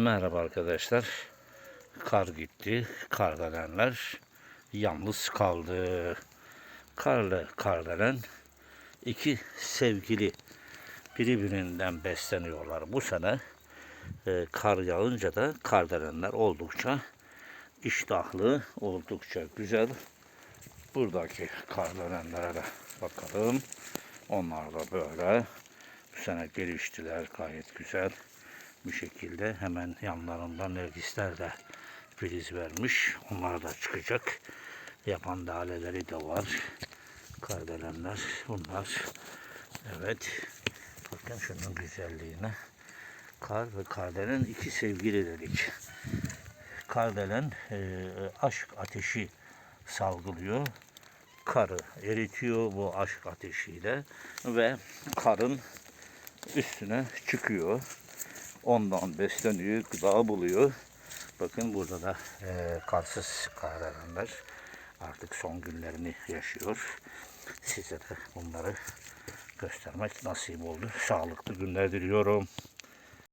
Merhaba arkadaşlar. Kar gitti. Kardelenler yalnız kaldı. Karlı kardelen iki sevgili birbirinden besleniyorlar. Bu sene e, kar yağınca da kardelenler oldukça iştahlı, oldukça güzel. Buradaki kardelenlere de bakalım. Onlar da böyle bu sene geliştiler gayet güzel bir şekilde hemen yanlarında nergisler de filiz vermiş. Onlar da çıkacak. Yapan daleleri de var. Kardelenler bunlar. Evet. Bakın şunun güzelliğine. Kar ve kardelen iki sevgili dedik. Kardelen e, aşk ateşi salgılıyor. Karı eritiyor bu aşk ateşiyle ve karın üstüne çıkıyor. Ondan besleniyor, gıda buluyor. Bakın burada da e, karsız kahramanlar artık son günlerini yaşıyor. Size de bunları göstermek nasip oldu. Sağlıklı günler diliyorum.